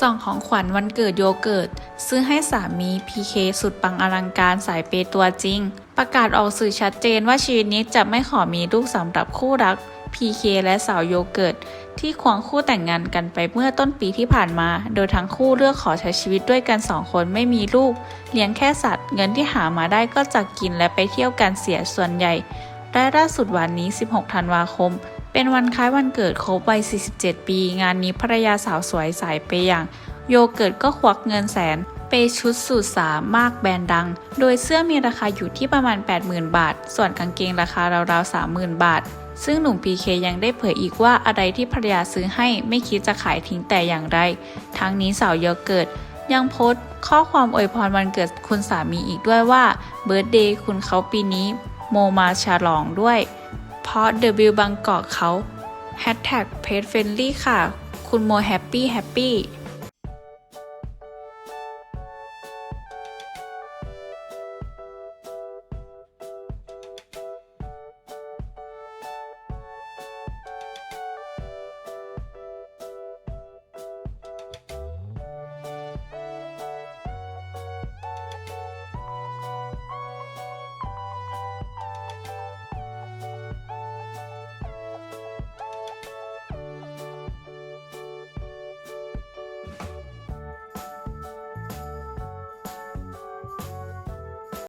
ส่องของขวัญวันเกิดโยเกิร์ตซื้อให้สามี PK สุดปังอลังการสายเปย์ตัวจริง ประกาศออกสื่อชัดเจนว่าชีวิตนี้จะไม่ขอมีลูกสำหรับคู่รัก PK และสาวโยเกิร์ตที่ควงคู่แต่งงานกันไปเมื่อต้นปีที่ผ่านมา โดยทั้งคู่เลือกขอใช้ชีวิตด้วยกันสองคนไม่มีลูก เลี้ยงแค่สัตว์ เงินที่หามาได้ก็จะกินและไปเที่ยวกันเสียส่วนใหญ่และล่าสุดวันนี้ 16 ธันวาคม เป็นวันคล้ายวันเกิดครบวัย 47 ปี งานนี้ภรรยาสาวสวยสายไปอย่าง โยเกิร์ตก็ควักเงินแสน เปย์ชุดสูทสามมากแบรนด์ดัง โดยเสื้อมีราคาอยู่ที่ประมาณ 80,000 บาท ส่วนกางเกงราคาราวๆ 30,000 บาท ซึ่งหนุ่ม PK ยังได้เผยอีกว่าอะไรที่ภรรยาซื้อให้ไม่คิดจะขายทิ้งแต่อย่างไร ทั้งนี้สาวโยเกิร์ตยังโพสต์ข้อความอวยพรวันเกิดคุณสามีอีกด้วยว่าเบิร์ดเดย์คุณเขาปีนี้โมมาฉลองด้วย เพราะเดบิวบางกอกเขาแฮชแท็กเพจเฟนลี่ค่ะ คุณโมแฮปปี้แฮปปี้